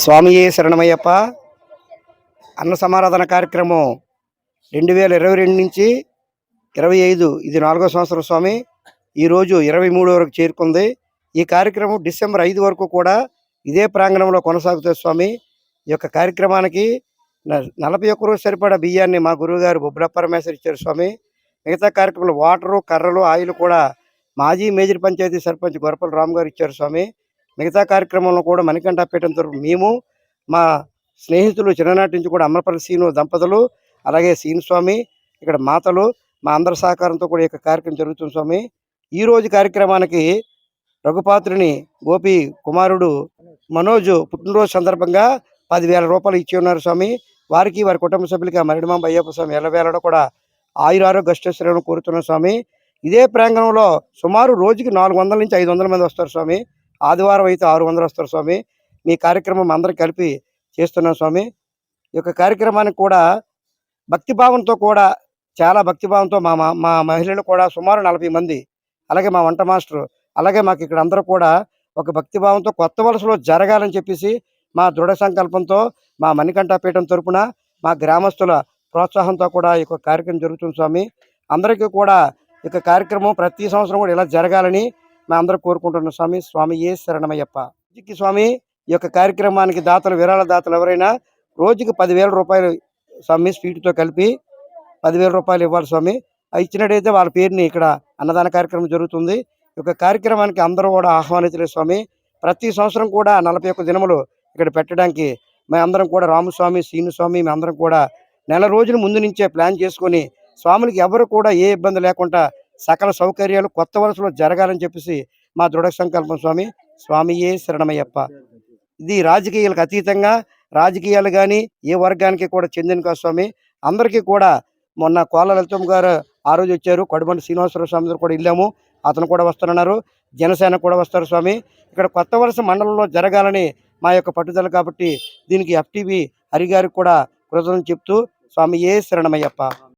స్వామియే శరణమయ్యప్ప. అన్న సమారాధన కార్యక్రమం రెండు వేల ఇరవై రెండు నుంచి ఇరవై ఐదు ఇది నాలుగో సంవత్సరం స్వామి. ఈరోజు ఇరవై మూడు వరకు చేరుకుంది. ఈ కార్యక్రమం డిసెంబర్ ఐదు వరకు కూడా ఇదే ప్రాంగణంలో కొనసాగుతుంది స్వామి. ఈ యొక్క కార్యక్రమానికి న- నలభై ఒక్క రోజు సరిపడా బియ్యాన్ని మా గురువుగారు బొబ్బుల పరమేశ్వర్ ఇచ్చారు స్వామి. మిగతా కార్యక్రమంలో వాటరు కర్రలు ఆయిల్ కూడా మాజీ మేజర్ పంచాయతీ సర్పంచ్ గొరపల రామ్ గారు ఇచ్చారు స్వామి. మిగతా కార్యక్రమంలో కూడా మణికంఠపేటం తరపు మేము మా స్నేహితులు చిన్ననాటి నుంచి కూడా అమరపల్లి సీను దంపతులు అలాగే సీను స్వామి ఇక్కడ మాతలు మా అందరి సహకారంతో కూడా ఈ కార్యక్రమం జరుగుతుంది స్వామి. ఈ రోజు కార్యక్రమానికి రఘుపాత్రుని గోపి కుమారుడు మనోజ్ పుట్టినరోజు సందర్భంగా పదివేల రూపాయలు ఇచ్చి ఉన్నారు స్వామి. వారికి వారి కుటుంబ సభ్యులకి మరిడిమాంబ అయ్యప్ప స్వామి ఎల్లవేళలో కూడా ఆయురారోగ్య అష్టశ్రేణులు కోరుతున్నాం స్వామి. ఇదే ప్రాంగణంలో సుమారు రోజుకి నాలుగు వందల నుంచి ఐదు వందల మంది వస్తారు స్వామి. ఆదివారం అయితే ఆరు వందలు వస్తారు స్వామి. మీ కార్యక్రమం అందరం కలిపి చేస్తున్నాం స్వామి. ఈ యొక్క కార్యక్రమానికి కూడా భక్తిభావంతో కూడా చాలా భక్తిభావంతో మా మా- మా మహిళలు కూడా సుమారు నలభై మంది. అలాగే మా వంట మాస్టర్ అలాగే మాకు ఇక్కడ అందరూ కూడా ఒక భక్తిభావంతో కొత్త వలసలో జరగాలని చెప్పేసి మా దృఢ సంకల్పంతో మా మణికంఠపీఠం తరపున మా గ్రామస్తుల ప్రోత్సాహంతో కూడా ఈ యొక్క కార్యక్రమం జరుగుతుంది స్వామి. అందరికీ కూడా ఈ యొక్క కార్యక్రమం ప్రతి సంవత్సరం కూడా ఇలా జరగాలని మా అందరూ కోరుకుంటున్నాం స్వామి స్వామి ఏ శరణమయ్యప్ప? రోజుకి స్వామి ఈ యొక్క కార్యక్రమానికి దాతలు విరాళ దాతలు ఎవరైనా రోజుకి పదివేల రూపాయలు స్వామి స్వీట్తో కలిపి పదివేల రూపాయలు ఇవ్వాలి స్వామి. ఇచ్చినట్టయితే వాళ్ళ పేరుని ఇక్కడ అన్నదాన కార్యక్రమం జరుగుతుంది. ఈ యొక్క కార్యక్రమానికి అందరూ కూడా ఆహ్వానితులే స్వామి. ప్రతి సంవత్సరం కూడా నలభై ఒక్క దినములు ఇక్కడ పెట్టడానికి మేమందరం కూడా రామస్వామి శ్రీను స్వామి మేమందరం కూడా నెల రోజుల ముందు నుంచే ప్లాన్ చేసుకొని స్వాములకి ఎవరు కూడా ఏ ఇబ్బంది లేకుండా సకల సౌకర్యాలు కొత్త వలసలో జరగాలని చెప్పేసి మా దృఢ సంకల్పం స్వామి. స్వామియే శరణమయ్యప్ప. ఇది రాజకీయాలకు అతీతంగా రాజకీయాలు కానీ ఏ వర్గానికి కూడా చెందిన కాదు స్వామి. అందరికీ కూడా మొన్న కోళ్ళ లలితం గారు ఆ రోజు వచ్చారు. కొడబండి శ్రీనివాసరావు స్వామి దగ్గర కూడా వెళ్ళాము. అతను కూడా వస్తున్నారు జనసేన కూడా వస్తారు స్వామి. ఇక్కడ కొత్త వలస మండలంలో జరగాలని మా యొక్క పట్టుదల కాబట్టి దీనికి ఎఫ్టీవీ హరి గారికి కూడా కృతజ్ఞతలు చెప్తూ స్వామి ఏ శరణమయ్యప్ప.